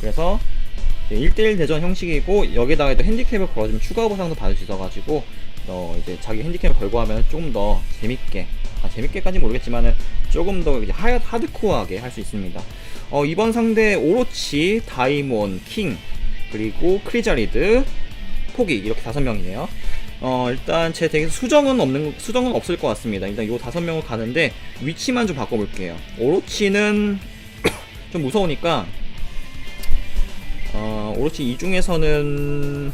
그래서 1대1 대전 형식이고 여기다가 또 핸디캡을 걸어주면 추가 보상도 받을 수 있어가지고 어 이제 자기 핸디캡을 걸고 하면 조금 더 재밌게 아 재밌게까지 모르겠지만은 조금 더 이제 하, 하드코어하게 할 수 있습니다. 어 이번 상대 오로치, 다이몬, 킹 그리고 크리자리드, 포기 이렇게 다섯 명이네요. 어 일단 제 덱에서 수정은 없는 수정은 없을 것 같습니다. 일단 요 다섯 명을 가는데 위치만 좀 바꿔볼게요. 오로치는 좀 무서우니까 어, 오로치 이 중에서는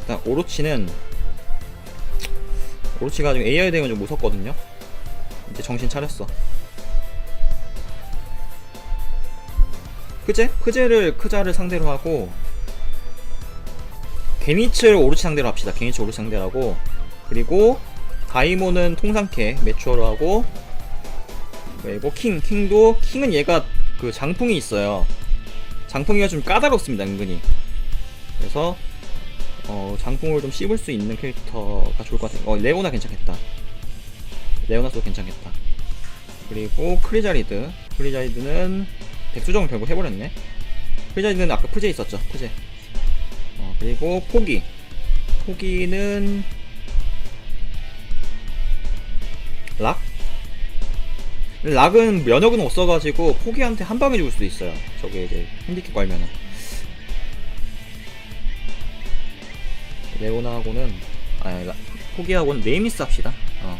일단 오로치는 오로치가 지금 AI 되면 좀 무섭거든요. 이제 정신 차렸어. 크제? 크제를 크자를 상대로 하고 게니츠를 오로치 상대로 합시다. 게니츠 오로치 상대라고 그리고 다이모는 통상캐 매추어로 하고 그리고 킹 킹도 킹은 얘가 그 장풍이 있어요. 장풍이가 좀 까다롭습니다 은근히. 그래서 어 장풍을 좀 씹을 수 있는 캐릭터가 좋을 것 같아요. 어 레오나 괜찮겠다. 레오나도 괜찮겠다. 그리고 크리자리드. 크리자리드는 백수정을 결국 해버렸네. 크리자리드는 아까 푸제 있었죠 푸제. 어 그리고 포기. 포기는 락? 락은 면역은 없어가지고 포기한테 한 방에 죽을 수도 있어요. 저게 이제 핸디캡 걸면은. 레오나하고는 아니 라- 포기하고는 네임리스 합시다. 어.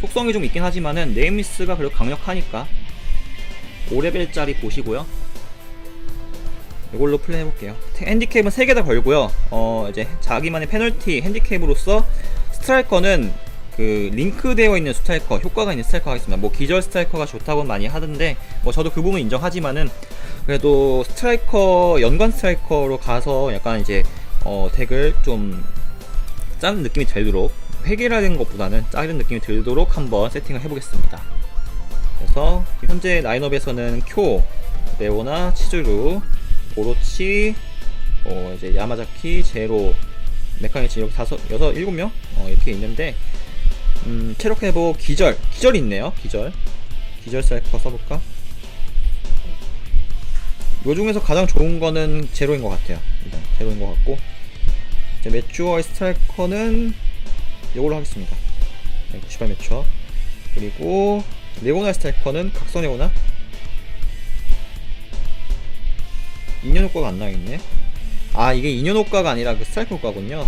속성이 좀 있긴 하지만은 네임리스가 그래도 강력하니까 5레벨짜리 보시고요. 이걸로 플레이 해볼게요. 핸디캡은 3개 다 걸고요. 어 이제 자기만의 페널티 핸디캡으로서 스트라이커는 그 링크되어 있는 스트라이커 효과가 있는 스트라이커 하겠습니다. 뭐 기절 스트라이커가 좋다고 많이 하던데 뭐 저도 그 부분 인정하지만은 그래도 스트라이커 연관 스트라이커로 가서 약간 이제 어 덱을 좀 짜는 느낌이 들도록 획일화된 것보다는 짜는 느낌이 들도록 한번 세팅을 해보겠습니다. 그래서 현재 라인업에서는 쿄, 레오나, 치즈루, 오로치, 어 이제 야마자키, 제로, 메카니치 이렇게 다섯, 여섯, 일곱 명 어, 이렇게 있는데 음, 체력 회복 기절. 기절 있네요. 기절. 기절 사이퍼 써볼까? 요 중에서 가장 좋은 거는 제로인 것 같아요. 일단 제로인 것 같고. 이제 매추어 스트라이커는 요걸로 하겠습니다. 네, 98 매추어 그리고 레오나 스트라이커는 각성 레오나? 2년 효과가 안 나와있네. 아 이게 2년 효과가 아니라 그 스트라이커 효과군요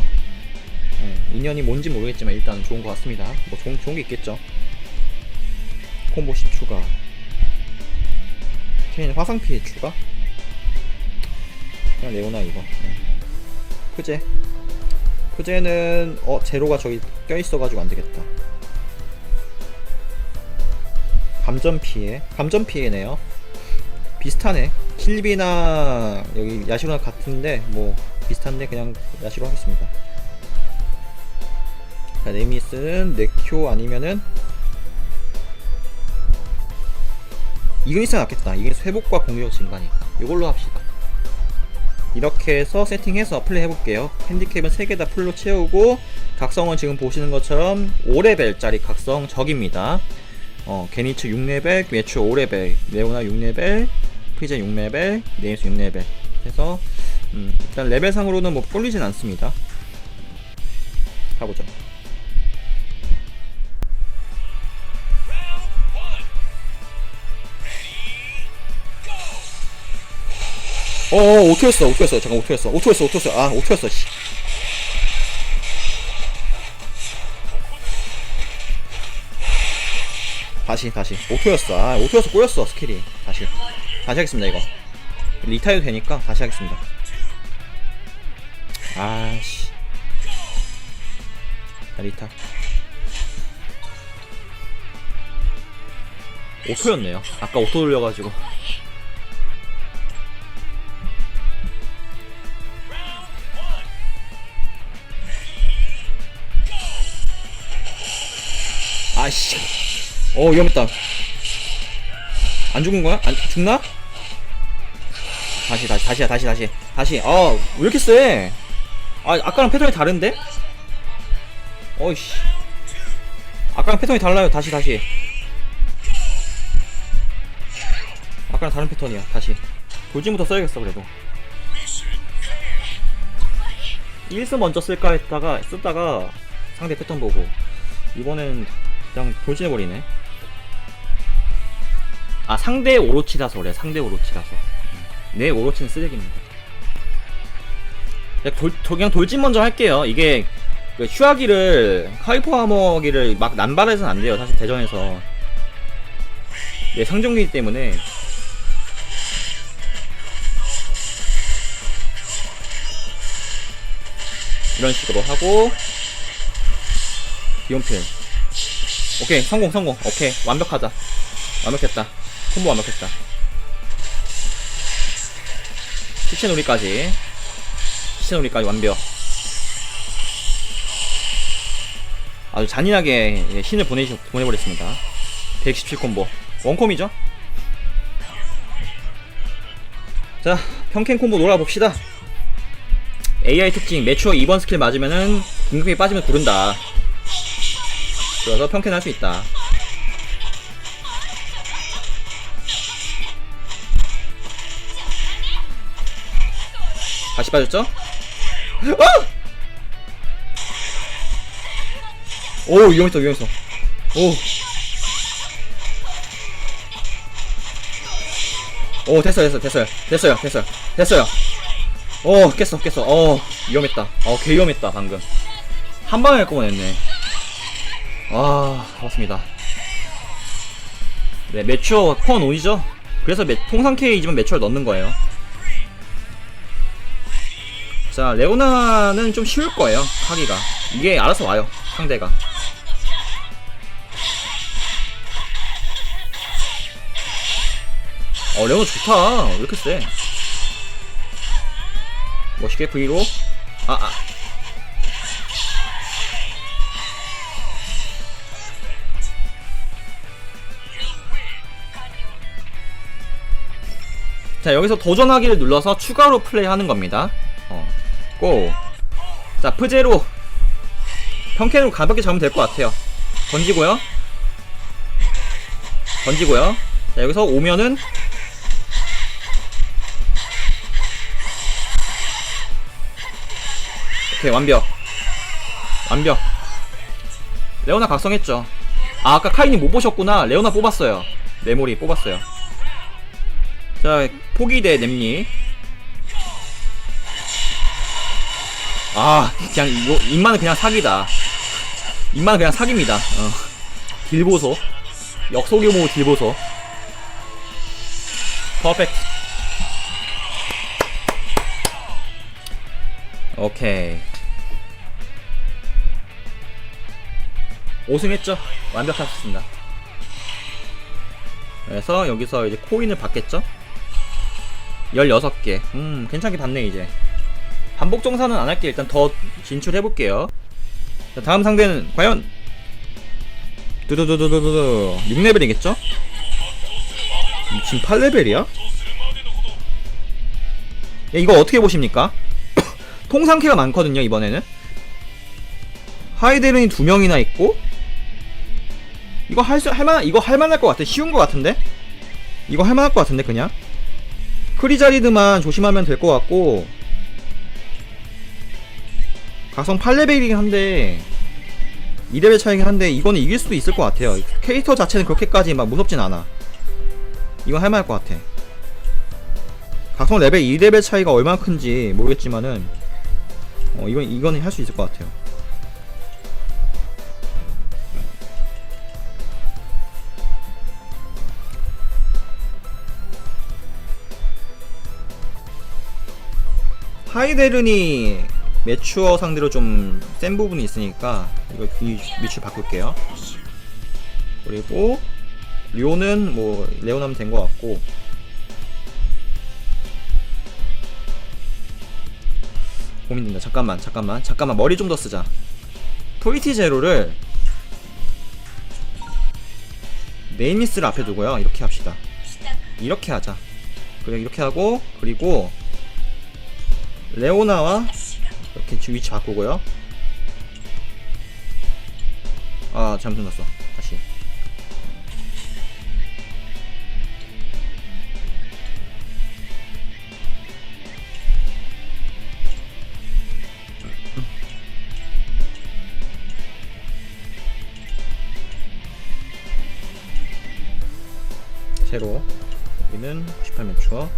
네, 인연이 뭔지 모르겠지만 일단 좋은 것 같습니다. 뭐 좋은, 좋은 게 있겠죠. 콤보 10 추가. 케인 화상 피해 추가. 그냥 레오나 이거. 네. 크제. 크제는 어 제로가 저기 껴 있어가지고 안 되겠다. 감전 피해. 감전 피해네요. 비슷하네. 킬비나 여기 야시로나 같은데 뭐 비슷한데 그냥 야시로 하겠습니다. 자, 네미스는 네큐 아니면은 이그니스가 낫겠다. 이게 회복과 공격 증가니까. 이걸로 합시다. 이렇게 해서 세팅해서 플레이 해볼게요. 핸디캡은 3개 다 풀로 채우고 각성은 지금 보시는 것처럼 5레벨짜리 각성 적입니다. 어, 게니츠 6레벨, 매추 5레벨, 레오나 6레벨, 프리제 6레벨, 네이스 6레벨. 해서 음, 일단 레벨상으로는 뭐 꼴리진 않습니다. 가보죠. 어, 어, 오토였어, 오토였어. 잠깐, 오토였어. 오토였어, 오토였어. 아, 오토였어, 씨. 다시, 다시. 오토였어. 아, 오토였어, 꼬였어, 스킬이. 다시. 다시 하겠습니다, 이거. 리타이어 되니까 다시 하겠습니다. 아씨. 자, 리타. 오토였네요. 아까 오토 돌려가지고. 아씨. 어 위험했다. 안 죽은 거야? 안 죽나? 다시 다시 다시야 다시 다시 다시. 아왜 이렇게 세? 아 아까랑 패턴이 다른데? 어이씨. 아까랑 패턴이 달라요. 다시 다시. 아까랑 다른 패턴이야. 다시. 돌진부터 써야겠어 그래도. 1스 먼저 쓸까 했다가 쓰다가 상대 패턴 보고 이번엔 그냥 돌진해버리네. 아 상대 오로치라서 그래. 상대 오로치라서. 내 오로치는 쓰레기입니다. 그냥, 돌, 돌- 그냥 돌진 먼저 할게요. 이게 그 휴아기를 하이퍼 아머기를 막 난발해서는 안 돼요. 사실 대전에서 예 상종기이기 때문에 이런 식으로 하고 비온필 오케이 성공 성공. 오케이 완벽하다. 완벽했다. 콤보 완벽했다. 시체 놀이까지. 시체 놀이까지 완벽. 아주 잔인하게 예, 신을 보내, 보내버렸습니다. 117 콤보. 원콤이죠? 자 평캔 콤보 놀아봅시다. AI 특징 매추어 2번 스킬 맞으면은 긴급히 빠지면 구른다 그래서 평캔 할 수 있다. 다시 빠졌죠? 어! 오 위험했어 위험했어. 오. 오 됐어요 됐어요 됐어요. 됐어요 됐어요. 됐어요. 어 깼어 깼어. 어 위험했다. 어 개 위험했다 방금. 한 방에 했네 아 잡았습니다. 네 매추어 코어 논이죠? 그래서 매, 통상 K이지만 매추어를 넣는 거예요. 자 레오나는 좀 쉬울 거예요 하기가. 이게 알아서 와요 상대가. 어 레오나 좋다. 왜 이렇게 세? 멋있게 V로 아 아. 자 여기서 도전하기를 눌러서 추가로 플레이하는 겁니다. 어. 고. 자 프제로. 평캔으로 가볍게 잡으면 될 것 같아요. 던지고요. 던지고요. 자 여기서 오면은 오케이 완벽. 완벽. 레오나 각성했죠. 아 아까 카이님 못 보셨구나. 레오나 뽑았어요. 메모리 뽑았어요 자 포기 대 nem리 아 그냥 이거 입만은 그냥 사기다. 입만은 그냥 사기입니다. 어. 딜보소. 역소규모 딜보소. 퍼펙트. 오케이. 5승했죠? 완벽하셨습니다. 그래서 여기서 이제 코인을 받겠죠 16개. 음 괜찮게 받네 이제. 반복 정산은 안 할게. 일단 더 진출해 볼게요. 자, 다음 상대는 과연? 두두두두두두 6레벨이겠죠? 지금 8레벨이야? 야, 이거 어떻게 보십니까? 통상캐가 많거든요 이번에는. 하이데른이 두 명이나 있고 이거 할수 할만 이거 할만할 것 같아. 쉬운 것 같은데? 이거 할만할 것 같은데 그냥 크리자리드만 조심하면 될 것 같고 가성 8레벨이긴 한데 2레벨 차이긴 한데 이거는 이길 수도 있을 것 같아요. 캐릭터 자체는 그렇게까지 막 무섭진 않아. 이건 할만할 것 같아. 가성 레벨 2레벨 차이가 얼마나 큰지 모르겠지만은 어 이건 이거는 할 수 있을 것 같아요 하이데른이 매추어 상대로 좀 센 부분이 있으니까 이거 이 위치 바꿀게요. 그리고 료는 뭐 레오나면 된 것 같고 고민된다. 잠깐만, 잠깐만, 잠깐만 머리 좀 더 쓰자. 토이티 제로를 네이미스를 앞에 두고요. 이렇게 합시다. 이렇게 하자. 그래 이렇게 하고 그리고 레오나와 이렇게 지- 위치 바꾸고요. 아 잘못 눌렀어. 다시. 새로 여기는 98면 추워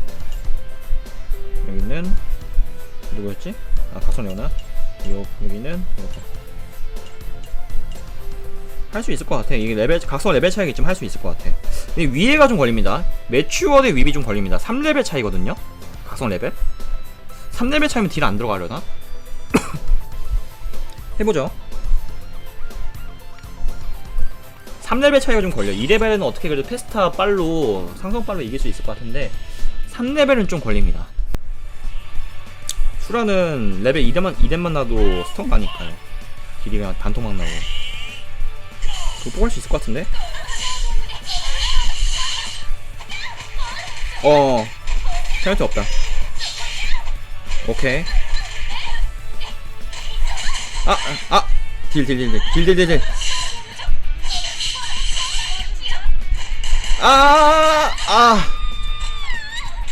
할 수 있을 것 같아. 이게 레벨 각성 레벨 차이겠지만 할수 있을 것 같아. 근데 위에가 좀 걸립니다. 매추어 대 윗이 좀 걸립니다. 3레벨 차이거든요? 각성 레벨? 3레벨 차이면 딜 안 들어가려나? 해보죠. 3레벨 차이가 좀 걸려. 2레벨은 어떻게 그래도 페스타 빨로 상성 빨로 이길 수 있을 것 같은데 3레벨은 좀 걸립니다. 수라는 레벨 2대만, 2대만 나도 스턴 가니까요. 그냥 단통막 나오고 뽑을 수 있을 것 같은데? 어 페널티 없다 오케이 아! 아! 아! 딜딜딜딜딜딜 딜딜 아! 아!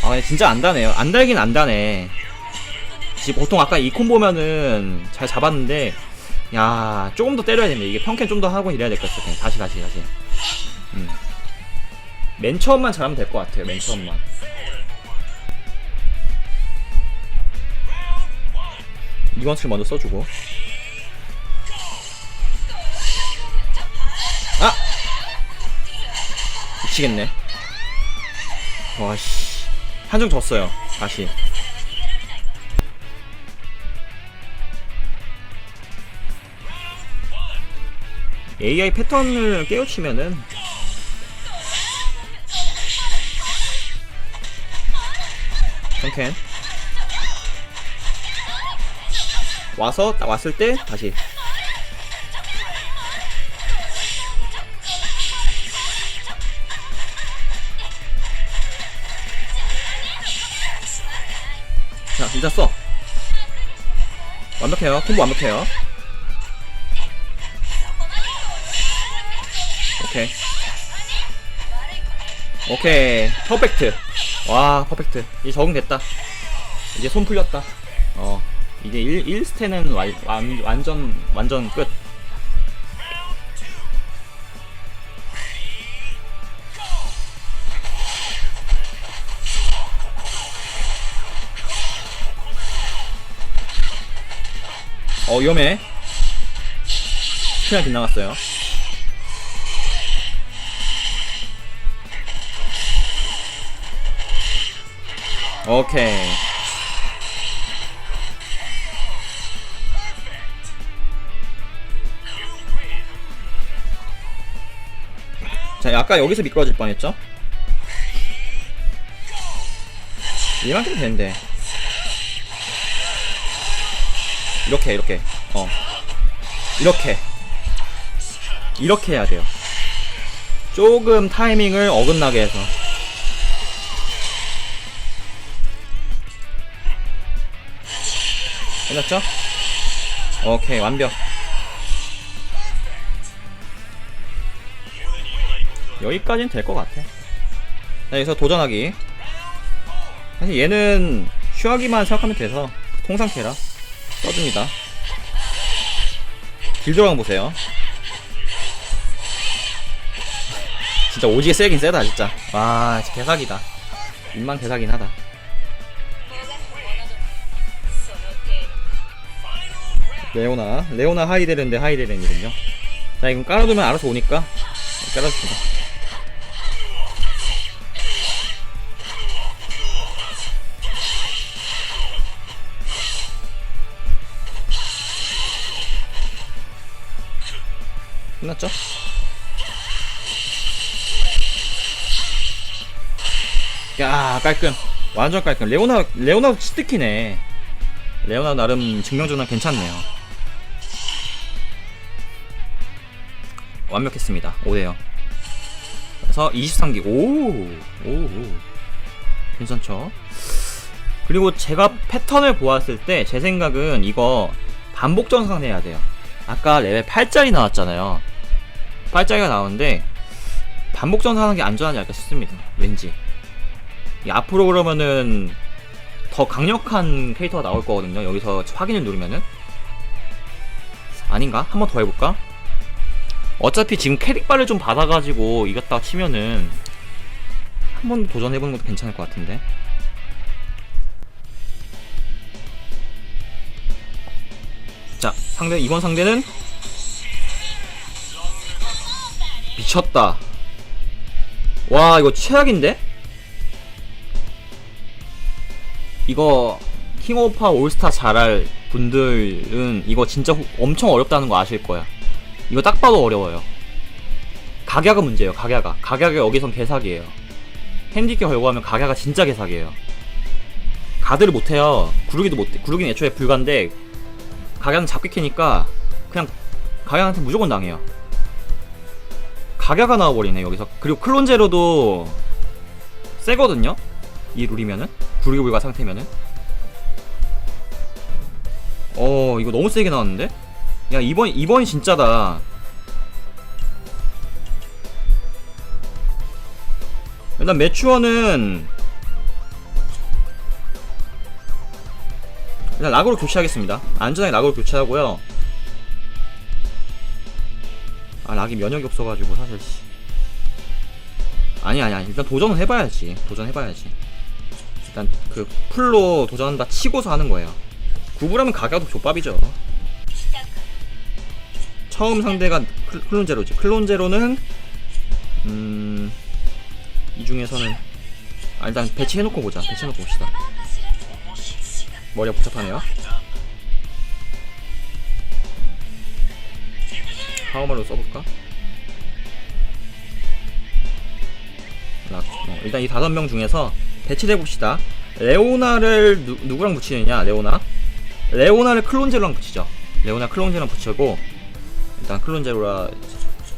아 진짜 안 다네요 안 달긴 안 다네 지금 보통 아까 이 콤보면은 잘 잡았는데 야 조금 더 때려야 됩니다. 이게 평캔 좀 더 하고 이래야 될 것 같아요. 그냥 다시 다시 다시. 음. 맨 처음만 잘하면 될 것 같아요. 맨 처음만. 칠 먼저 써주고. 아! 미치겠네. 와씨. 한정 졌어요. 다시 AI 패턴을 깨우치면은 정캔 와서 딱 왔을 때 다시. 자 진짜 써. 완벽해요. 콤보 완벽해요 오케이. 오케이. 퍼펙트. 와 퍼펙트. 이제 적응됐다. 이제 손 풀렸다. 어 이제 1, 1스테는 완, 완, 완전 완전 끝. 어, 위험해. 시간 빗나갔어요. 오케이. 자, 아까 여기서 미끄러질 뻔했죠? 이만큼 되는데. 이렇게, 이렇게. 어. 이렇게. 이렇게 해야 돼요. 조금 타이밍을 어긋나게 해서. 끝났죠? 오케이 완벽. 여기까지는 될 것 같아. 자 여기서 도전하기. 사실 얘는 쉬하기만 생각하면 돼서 통상캐라. 써줍니다. 길 들어간 거 보세요. 진짜 오지게 세긴 세다 진짜. 와 개사기다. 입만 개사긴 하다 레오나. 레오나 하이데른데 하이데른이군요. 자 이건 깔아두면 알아서 오니까 깔아줍니다. 끝났죠? 야 깔끔. 완전 깔끔. 레오나 레오나도 치트키네. 레오나 나름 증명전환 괜찮네요 완벽했습니다 5대요 그래서 23기 오, 오, 오. 괜찮죠 그리고 제가 패턴을 보았을 때 제 생각은 이거 반복 전환해야 돼요 아까 레벨 8짜리 나왔잖아요 빨짜리가 나오는데 반복 전사하는 게 안전하지 않을까 싶습니다. 왠지. 이 앞으로 그러면은 더 강력한 캐릭터가 나올 거거든요. 여기서 확인을 누르면은 아닌가? 한 번 더 해볼까? 어차피 지금 캐릭바를 좀 받아가지고 이겼다 치면은 한 번 도전해보는 것도 괜찮을 것 같은데. 자, 상대 이번 상대는 미쳤다. 와, 이거 최악인데? 이거 킹 오브 파 올스타 잘할 분들은 이거 진짜 후- 엄청 어렵다는 거 아실 거야. 이거 딱 봐도 어려워요. 각야가 문제예요. 각야가. 각야가 여기선 개사기예요. 핸디께 걸고 하면 각야가 진짜 개사기예요. 가드를 못해요. 구르기도 못해. 구르기는 애초에 불가인데 각야는 잡기 캐니까 그냥 각야한테 무조건 당해요. 각야가 나와버리네 여기서. 그리고 클론제로도 세거든요. 이 룰이면은 구르기 불가 상태면은. 어 이거 너무 세게 나왔는데? 야 이번 이번이 진짜다. 일단 매추어는 일단 락으로 교체하겠습니다. 안전하게 락으로 교체하고요. 아 락이 면역이 없어가지고 사실 씨. 아니 아니 아니 일단 도전은 해봐야지. 도전해봐야지. 일단 그 풀로 도전한다 치고서 하는 거예요. 구부라면 가격도 족밥이죠. 처음 상대가 클- 클론제로지. 클론제로는 음. 이 중에서는 아, 일단 배치해놓고 보자. 배치해놓고 봅시다. 머리가 복잡하네요. 하우마로 써볼까? 락, 어, 일단 이 다섯 명 중에서 배치를 해봅시다. 레오나를 누, 누구랑 붙이느냐? 레오나. 레오나를 클론제로랑 붙이죠. 레오나 클론제로랑 붙이고 일단 클론제로라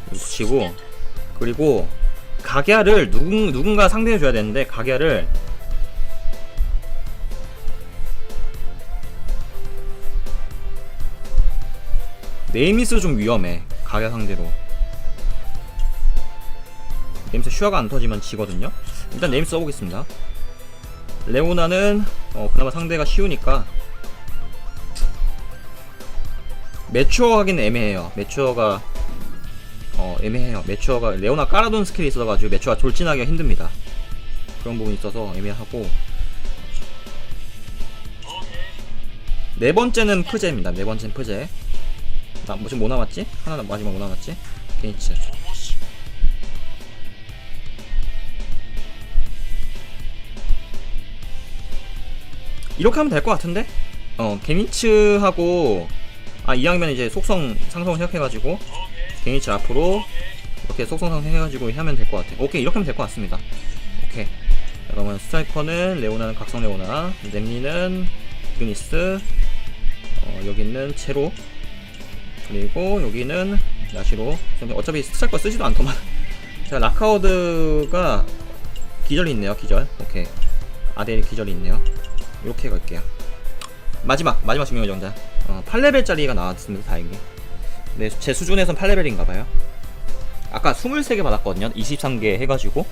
붙이고 그리고 가갸를 누군, 누군가 상대해 줘야 되는데 가갸를 네이미스 좀 위험해 가갸 상대로. 네이미스 슈아가 안 터지면 지거든요. 일단 네이미스 써보겠습니다. 레오나는 어, 그나마 상대가 쉬우니까 매추어 하기는 애매해요. 매추어가 어 애매해요. 매추어가 레오나 깔아둔 스킬이 있어가지고 매추어가 돌진하기가 힘듭니다. 그런 부분이 있어서 애매하고. 네 번째는 프제입니다. 네 번째는 프제. 나 뭐, 지금 뭐 남았지? 하나 마지막 뭐 남았지? 게이츠 이렇게 하면 될 것 같은데? 어 게니츠하고 아 이왕이면 이제 속성 상성을 생각해가지고 게니츠 앞으로 이렇게 속성 상승해가지고 하면 될 것 같아. 오케이 이렇게 하면 될 것 같습니다. 오케이. 자, 그러면 스트라이커는 레오나는 각성 레오나, nem리는 드니스, 어, 여기 있는 제로, 그리고 여기는 야시로. 어차피 스트라이커 쓰지도 않더만. 자 라카우드가 기절이 있네요. 기절. 오케이. 아델이 기절이 있네요. 이렇게 갈게요. 마지막 마지막 증명 정자. 어, 8레벨짜리가 나왔습니다. 다행히. 네, 제 수준에선 8레벨인가봐요. 아까 23개 받았거든요. 23개 해가지고.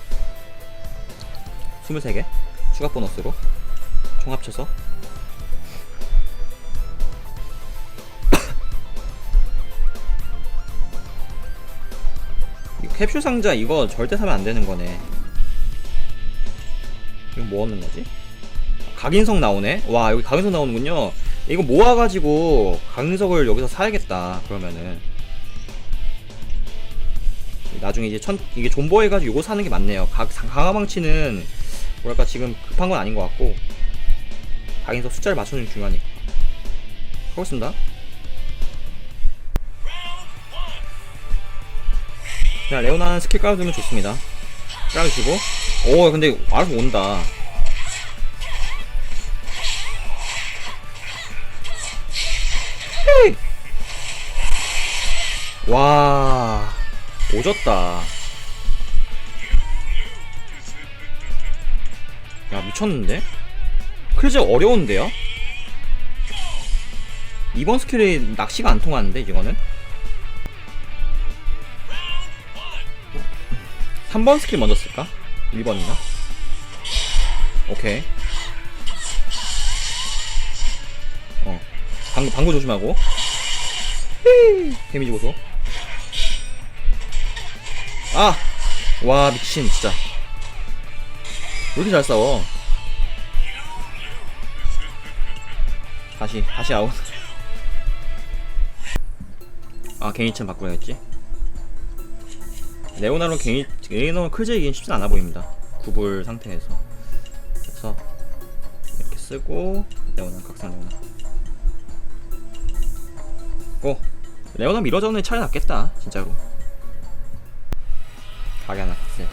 23개. 추가 보너스로. 총 합쳐서. 이 캡슐 상자 이거 절대 사면 안 되는 거네. 이거 뭐 얻는 거지? 각인석 나오네? 와, 여기 각인석 나오는군요. 이거 모아가지고 각인석을 여기서 사야겠다. 그러면은. 나중에 이제 천, 이게 존버해가지고 요거 사는 게 맞네요. 각, 강화망치는 뭐랄까 지금 급한 건 아닌 것 같고 각인석 숫자를 맞춰주는 게 중요하니까. 하겠습니다. 자, 레오나는 스킬 깔아두면 좋습니다. 깔아주시고. 오, 근데 알아서 온다. 와, 오졌다. 야, 미쳤는데? 클즈 어려운데요? 이번 스킬이 낚시가 안 통하는데, 이거는? 3번 스킬 먼저 쓸까? 1번이나? 오케이. 어. 방구, 방구 조심하고. 데미지 보소. 아! 와, 미친, 진짜. 왜 이렇게 잘 싸워? 다시, 다시 아웃. 아, 개인천 바꾸야겠지? 레오나로 개인, 레오나로 클제 이긴 쉽진 않아 보입니다. 구불 상태에서. 그래서, 이렇게 쓰고, 레오나, 각성 레오나. 고! 레오나 미러전에 차이 났겠다, 진짜로. 네.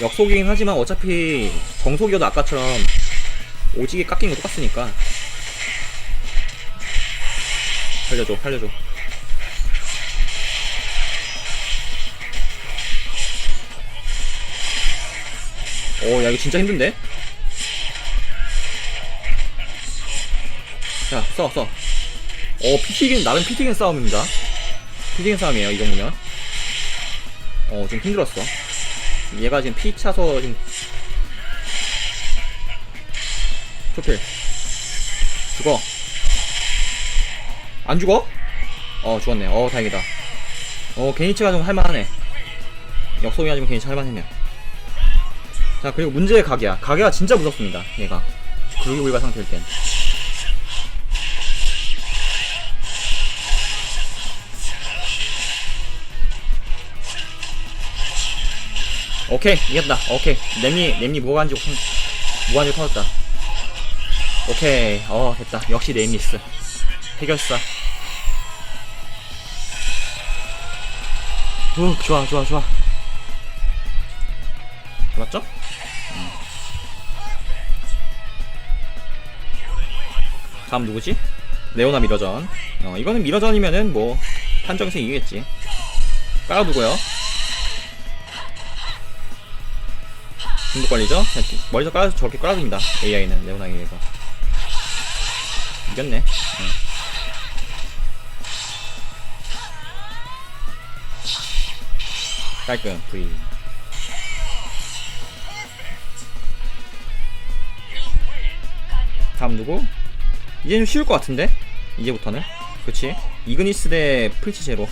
역속이긴 하지만 어차피 정속이어도 아까처럼 오지게 깎인 거 똑같으니까 살려줘 살려줘 오 야 이거 진짜 힘든데? 자 써 써. 어 피튀긴 나름 피튀긴 싸움입니다 피튀긴 싸움이에요 이 정도면 어 좀 힘들었어. 얘가 지금 피 차서 지금 초필. 죽어. 안 죽어? 어 죽었네. 어 다행이다. 어 게니치가 좀 할만하네. 역속이 아니면 게니치 할만하네요 자 그리고 문제의 가게야. 가게가 진짜 무섭습니다 얘가. 그루기 불가 상태일 땐 오케이 이겼다. 오케이. 램니 램니 무관지 무관지 터졌다. 오케이. 어 됐다. 역시 램니스 해결사. 우 좋아 좋아 좋아. 맞죠? 음. 다음 누구지? 레오나 미러전. 어 이거는 미러전이면은 뭐 판정에서 이기겠지. 깔아두고요 중독? 이렇게 머리서 깔아서 저렇게 깔아줍니다 AI는 레오나 AI가 이겼네 응. 깔끔 V 다음 누구? 이제 좀 쉬울 것 같은데? 이제부터는 그치? 이그니스 대 프리치 제로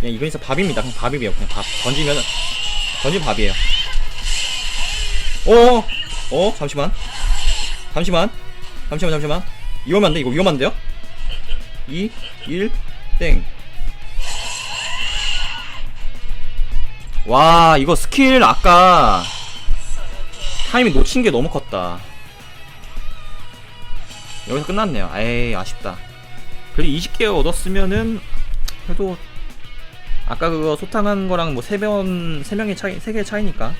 그냥 이그니스 밥입니다 그냥 밥이에요 그냥 밥 던지면 던지면 밥이에요 어, 어, 잠시만. 잠시만. 잠시만, 잠시만. 위험한데? 이거 위험한데요? 2, 1, 땡. 와, 이거 스킬 아까 타이밍 놓친 게 너무 컸다. 여기서 끝났네요. 에이, 아쉽다. 그래도 20개 얻었으면은, 그래도, 아까 그거 소탕한 거랑 뭐 3명, 3명의 차이, 3개의 차이니까.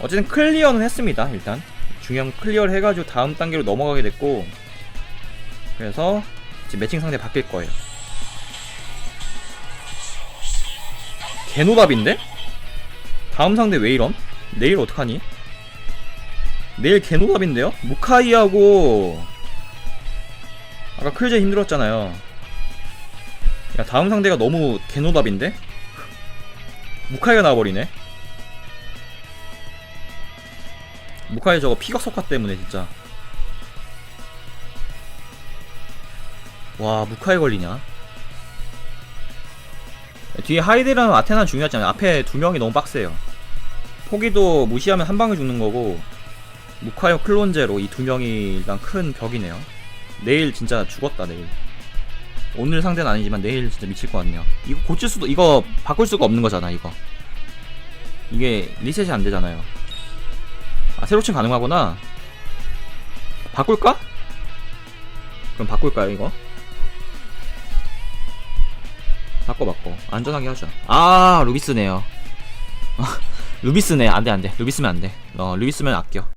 어쨌든 클리어는 했습니다 일단 중요한 클리어를 해가지고 다음 단계로 넘어가게 됐고 그래서 이제 매칭 상대 바뀔 거예요 개노답인데? 다음 상대 왜 이럼? 내일 어떡하니? 내일 개노답인데요? 무카이하고 아까 클제 힘들었잖아요 야 다음 상대가 너무 개노답인데? 무카이가 나와버리네 무카이 저거 피각 석화 때문에 진짜. 와 무카이 걸리냐? 뒤에 하이데랑 아테나 중요하잖아요. 앞에 두 명이 너무 빡세요. 포기도 무시하면 한 방에 죽는 거고 무카이 클론제로 이 두 명이 일단 큰 벽이네요. 내일 진짜 죽었다 내일. 오늘 상대는 아니지만 내일 진짜 미칠 것 같네요. 이거 고칠 수도 이거 바꿀 수가 없는 거잖아 이거. 이게 리셋이 안 되잖아요 아 새로칭 가능하구나. 바꿀까? 그럼 바꿀까요 이거? 바꿔 바꿔. 안전하게 하자. 아 루비스네요. 루비스네. 안돼 안돼. 루비스면 안돼. 어 루비스면 아껴